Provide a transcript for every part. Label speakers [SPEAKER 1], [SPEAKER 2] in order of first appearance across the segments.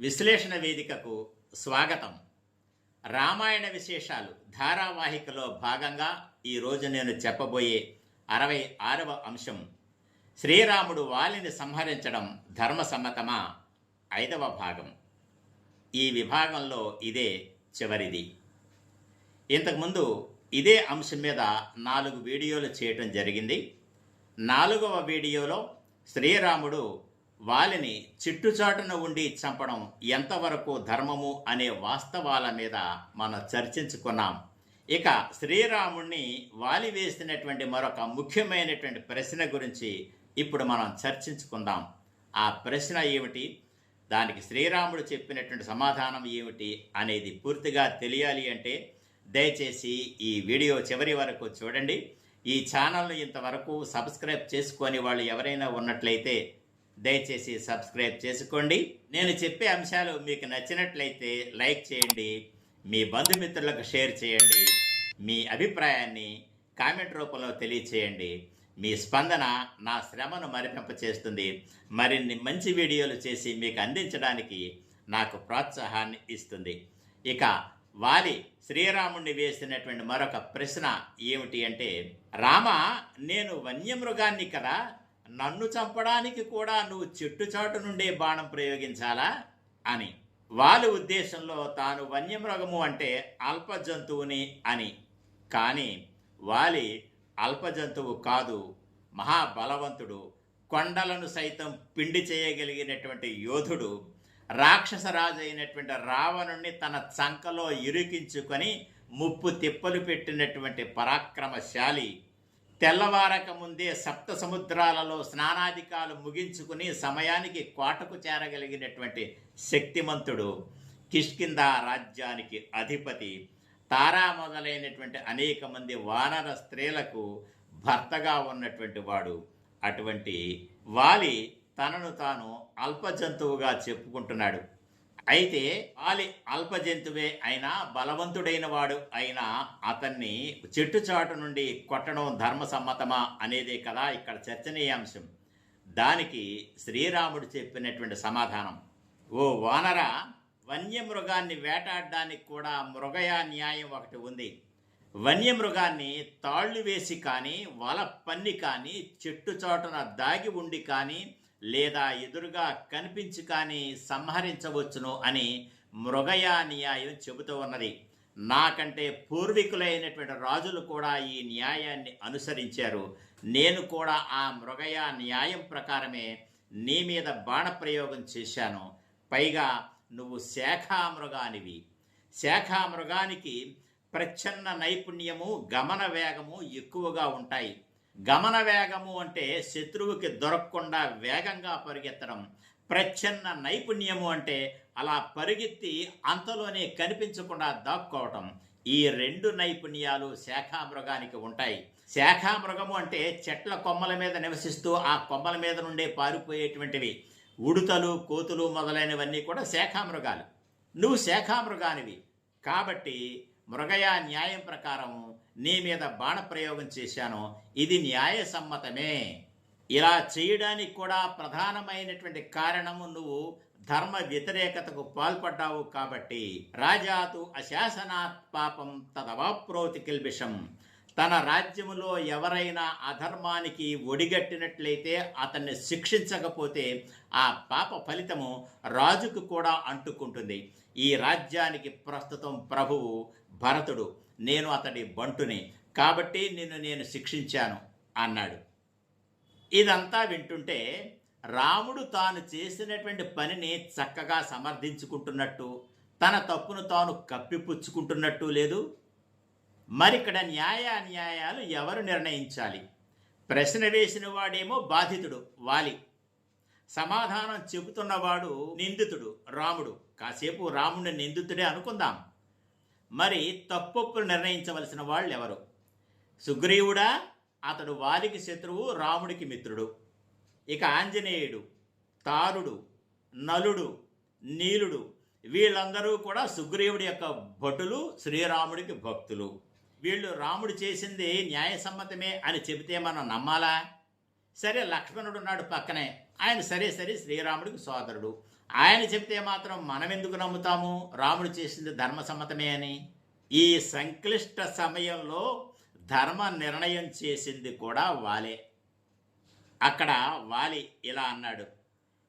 [SPEAKER 1] విశ్లేషణ వేదికకు స్వాగతం. రామాయణ విశేషాలు ధారావాహికలో భాగంగా ఈరోజు నేను చెప్పబోయే అరవై ఆరవ అంశం శ్రీరాముడు వాలిని సంహరించడం ధర్మసమ్మతమా ఐదవ భాగం. ఈ విభాగంలో ఇదే చివరిది. ఇంతకుముందు ఇదే అంశం మీద నాలుగు వీడియోలు చేయటం జరిగింది. నాలుగవ వీడియోలో శ్రీరాముడు వాలిని చిట్టుచాటున ఉండి చంపడం ఎంతవరకు ధర్మము అనే వాస్తవాల మీద మనం చర్చించుకున్నాం. ఇక శ్రీరాముణ్ణి వాలి వేసినటువంటి మరొక ముఖ్యమైనటువంటి ప్రశ్న గురించి ఇప్పుడు మనం చర్చించుకుందాం. ఆ ప్రశ్న ఏమిటి? దానికి శ్రీరాముడు చెప్పినటువంటి సమాధానం ఏమిటి అనేది పూర్తిగా తెలియాలి అంటే దయచేసి ఈ వీడియో చివరి వరకు చూడండి. ఈ ఛానల్ను ఇంతవరకు సబ్స్క్రైబ్ చేసుకొని వాళ్ళు ఎవరైనా ఉన్నట్లయితే దయచేసి సబ్స్క్రైబ్ చేసుకోండి. నేను చెప్పే అంశాలు మీకు నచ్చినట్లయితే లైక్ చేయండి. మీ బంధుమిత్రులకు షేర్ చేయండి. మీ అభిప్రాయాన్ని కామెంట్ రూపంలో తెలియచేయండి. మీ స్పందన నా శ్రమను మరిపింప చేస్తుంది మరిన్ని మంచి వీడియోలు చేసి మీకు అందించడానికి నాకు ప్రోత్సాహాన్ని ఇస్తుంది. ఇక వాలి శ్రీరాముణ్ణి వేసినటువంటి మరొక ప్రశ్న ఏమిటి అంటే రామ నేను వన్యమృగాన్ని కదా నన్ను చంపడానికి కూడా నువ్వు చెట్టుచాటు నుండే బాణం ప్రయోగించాలా అని. వాళ్ళ ఉద్దేశంలో తాను వన్యమృగము అంటే అల్ప జంతువుని అని. కానీ వాలి అల్ప జంతువు కాదు మహాబలవంతుడు కొండలను సైతం పిండి చేయగలిగినటువంటి యోధుడు రాక్షసరాజు అయినటువంటి రావణుణ్ణి తన చంకలో ఇరికించుకొని ముప్పు తిప్పలు పెట్టినటువంటి పరాక్రమశాలి తెల్లవారక ముందే సప్త సముద్రాలలో స్నానాధికాలు ముగించుకుని సమయానికి కోటకు చేరగలిగినటువంటి శక్తిమంతుడు కిష్కింద రాజ్యానికి అధిపతి. తారా మొదలైనటువంటి అనేక మంది వానర స్త్రీలకు భర్తగా ఉన్నటువంటి వాడు. అటువంటి వాలి తనను తాను అల్ప జంతువుగా చెప్పుకుంటున్నాడు. అయితే వాలి అల్ప జంతువే అయినా బలవంతుడైన వాడు అయినా అతన్ని చెట్టు చాటు నుండి కొట్టడం ధర్మసమ్మతమా అనేదే కదా ఇక్కడ చర్చనీయాంశం. దానికి శ్రీరాముడు చెప్పినటువంటి సమాధానం. ఓ వానర వన్యమృగాన్ని వేటాడడానికి కూడా మృగయా న్యాయం ఒకటి ఉంది. వన్యమృగాన్ని తాళ్ళు వేసి కానీ వల పన్ని కానీ చెట్టు చాటున దాగి ఉండి కానీ లేదా ఎదురుగా కనిపించి కానీ సంహరించవచ్చును అని మృగయా న్యాయం చెబుతూ ఉన్నది. నాకంటే పూర్వీకులైనటువంటి రాజులు కూడా ఈ న్యాయాన్ని అనుసరించారు. నేను కూడా ఆ మృగయా న్యాయం ప్రకారమే నీ మీద బాణప్రయోగం చేశాను. పైగా నువ్వు శాఖామృగానివి. శాఖామృగానికి ప్రచ్ఛన్న నైపుణ్యము గమన వేగము ఎక్కువగా ఉంటాయి. గమన వేగము అంటే శత్రువుకి దొరకకుండా వేగంగా పరిగెత్తడం ప్రచ్ఛన్న నైపుణ్యము అంటే అలా పరిగెత్తి అంతలోనే కనిపించకుండా దాక్కోవటం. ఈ రెండు నైపుణ్యాలు శాఖామృగానికి ఉంటాయి. శాఖామృగము అంటే చెట్ల కొమ్మల మీద నివసిస్తూ ఆ కొమ్మల మీద నుండే పారిపోయేటువంటివి. ఉడుతలు కోతులు మొదలైనవన్నీ కూడా శాఖామృగాలు. నువ్వు శాఖామృగానివి. కాబట్టి మృగయా న్యాయం ప్రకారం నీ మీద బాణప్రయోగం చేశాను ఇది న్యాయసమ్మతమే. ఇలా చేయడానికి కూడా ప్రధానమైనటువంటి కారణము నువ్వు ధర్మ వ్యతిరేకతకు పాల్పడ్డావు కాబట్టి రాజాతు అశాసనాత్ పాపం తదవాప్రోతి కిల్బిషం. తన రాజ్యములో ఎవరైనా అధర్మానికి ఒడిగట్టినట్లయితే అతన్ని శిక్షించకపోతే ఆ పాప ఫలితము రాజుకు కూడా అంటుకుంటుంది. ఈ రాజ్యానికి ప్రస్తుతం ప్రభువు భరతుడు. నేను అతడి బంటుని. కాబట్టి నిన్ను నేను శిక్షించాను అన్నాడు. ఇదంతా వింటుంటే రాముడు తాను చేసినటువంటి పనిని చక్కగా సమర్థించుకుంటున్నట్టు తన తప్పును తాను కప్పిపుచ్చుకుంటున్నట్టు లేదు. మరిక్కడ న్యాయ అన్యాయాలు ఎవరు నిర్ణయించాలి? ప్రశ్న వేసిన వాడేమో బాధితుడు వాలి. సమాధానం చెబుతున్నవాడు నిందితుడు రాముడు. కాసేపు రాముడిని నిందితుడే అనుకుందాం. మరి తప్పొప్పులు నిర్ణయించవలసిన వాళ్ళు ఎవరు సుగ్రీవుడా అతడు వాలికి శత్రువు రాముడికి మిత్రుడు. ఇక ఆంజనేయుడు తారుడు నలుడు నీలుడు వీళ్ళందరూ కూడా సుగ్రీవుడి యొక్క భటులు శ్రీరాముడికి భక్తులు. వీళ్ళు రాముడు చేసింది న్యాయసమ్మతమే అని చెబితే మనం నమ్మాలా? సరే లక్ష్మణుడున్నాడు పక్కనే. ఆయన సరే సరే శ్రీరాముడికి సోదరుడు. ఆయన చెప్తే మాత్రం మనం ఎందుకు నమ్ముతాము? రాముడు చేసింది ధర్మసమ్మతమే అని. ఈ సంక్లిష్ట సమయంలో ధర్మ నిర్ణయం చేసింది కూడా వాలే. అక్కడ వాలి ఇలా అన్నాడు.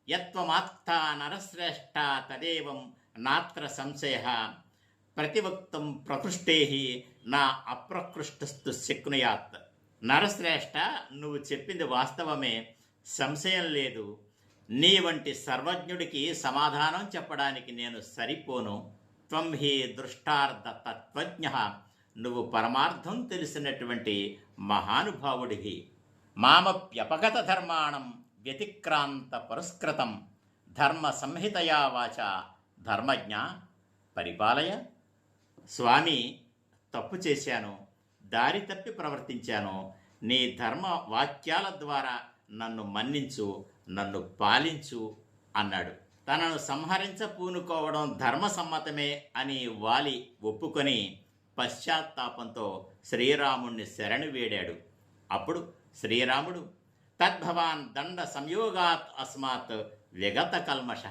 [SPEAKER 1] యత్వమాత్త నరశ్రేష్ట తదేవం నాత్ర సంశయ. ప్రతివక్తం ప్రకృష్టే నా అప్రకృష్టస్తు శక్నుయాత్. నరశ్రేష్ట నువ్వు చెప్పింది వాస్తవమే. సంశయం లేదు. నీ వంటి సర్వజ్ఞుడికి సమాధానం చెప్పడానికి నేను సరిపోను. త్వం హి దృష్టార్థ తత్వజ్ఞ. నువ్వు పరమార్థం తెలిసినటువంటి మహానుభావుడివి. మామప్యపగత ధర్మాణం వ్యతిక్రాంత పురస్కృతం. ధర్మ సంహితయా వాచ. ధర్మజ్ఞ. పరిపాలయ. స్వామి తప్పు చేశాను. దారి తప్పి ప్రవర్తించాను. నీ ధర్మ వాక్యాల ద్వారా నన్ను మన్నించు నన్ను పాలించు అన్నాడు. తనను సంహరించ పూనుకోవడం ధర్మసమ్మతమే అని వాలి ఒప్పుకొని పశ్చాత్తాపంతో శ్రీరాముణ్ణి శరణు వేడాడు. అప్పుడు శ్రీరాముడు తద్భవాన్ దండ సంయోగాత్ అస్మాత్ విగత కల్మష.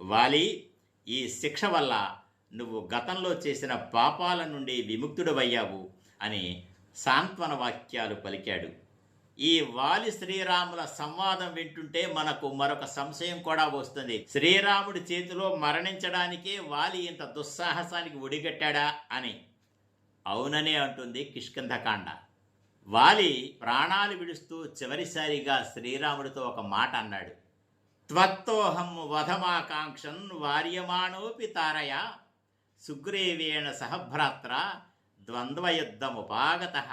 [SPEAKER 1] వాలి ఈ శిక్ష వల్ల నువ్వు గతంలో చేసిన పాపాల నుండి విముక్తుడవయ్యావు అని సాంత్వన వాక్యాలు పలికాడు. ఈ వాలి శ్రీరాముల సంవాదం వింటుంటే మనకు మరొక సంశయం కూడా వస్తుంది. శ్రీరాముడి చేతిలో మరణించడానికే వాలి ఇంత దుస్సాహసానికి ఒడిగట్టాడా అని. అవుననే అంటుంది కిష్కంధకాండ. వాలి ప్రాణాలు విడుస్తూ చివరిసారిగా శ్రీరాముడితో ఒక మాట అన్నాడు. త్వత్తోహం వధమాకాంక్షన్ వార్యమాణోపి తారయ. సుగ్రీవేణ సహభ్రాత్ర ద్వంద్వయుద్ధముపాగత.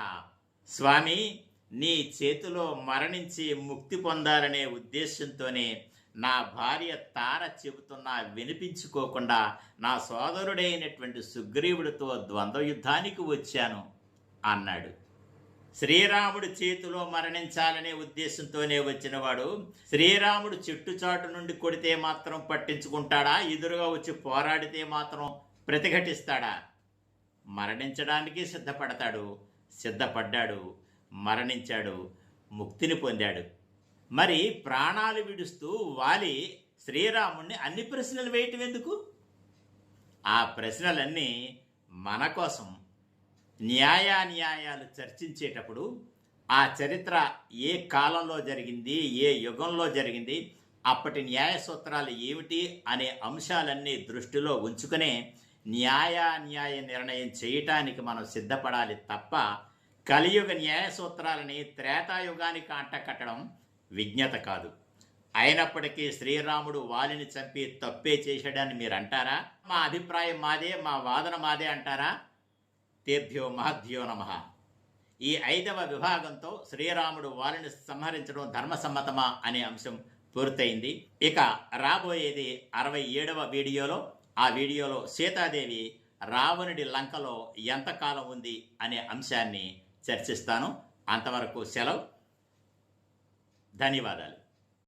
[SPEAKER 1] స్వామి నీ చేతిలో మరణించి ముక్తి పొందాలనే ఉద్దేశంతోనే నా భార్య తార చెబుతున్నా వినిపించుకోకుండా నా సోదరుడైనటువంటి సుగ్రీవుడితో ద్వంద్వ యుద్ధానికి వచ్చాను అన్నాడు. శ్రీరాముడి చేతిలో మరణించాలనే ఉద్దేశంతోనే వచ్చినవాడు శ్రీరాముడు చెట్టుచాటు నుండి కొడితే మాత్రం పట్టించుకుంటాడా? ఎదురుగా వచ్చి పోరాడితే మాత్రం ప్రతిఘటిస్తాడా? మరణించడానికి సిద్ధపడతాడు సిద్ధపడ్డాడు. మరణించాడు ముక్తిని పొందాడు. మరి ప్రాణాలు విడుస్తూ వాలి శ్రీరాముణ్ణి అన్ని ప్రశ్నలు వేయటం ఎందుకు? ఆ ప్రశ్నలన్నీ మన కోసం న్యాయాన్యాయాలు చర్చించేటప్పుడు ఆ చరిత్ర ఏ కాలంలో జరిగింది ఏ యుగంలో జరిగింది అప్పటి న్యాయ సూత్రాలు ఏమిటి అనే అంశాలన్నీ దృష్టిలో ఉంచుకునే న్యాయాన్యాయ నిర్ణయం చేయటానికి మనం సిద్ధపడాలి తప్ప కలియుగ న్యాయ సూత్రాలని త్రేతాయుగానికి అంటకట్టడం విజ్ఞత కాదు. అయినప్పటికీ శ్రీరాముడు వాలిని చంపి తప్పే చేశాడని మీరు అంటారా మా అభిప్రాయం మాదే మా వాదన మాదే అంటారా? తేభ్యో మహద్యో నమ. ఈ ఐదవ విభాగంతో శ్రీరాముడు వాలిని సంహరించడం ధర్మసమ్మతమా అనే అంశం పూర్తయింది. ఇక రాబోయేది అరవై ఏడవ వీడియోలో. ఆ వీడియోలో సీతాదేవి రావణుడి లంకలో ఎంతకాలం ఉంది అనే అంశాన్ని చర్చిస్తాను. అంతవరకు సెలవు. ధన్యవాదాలు.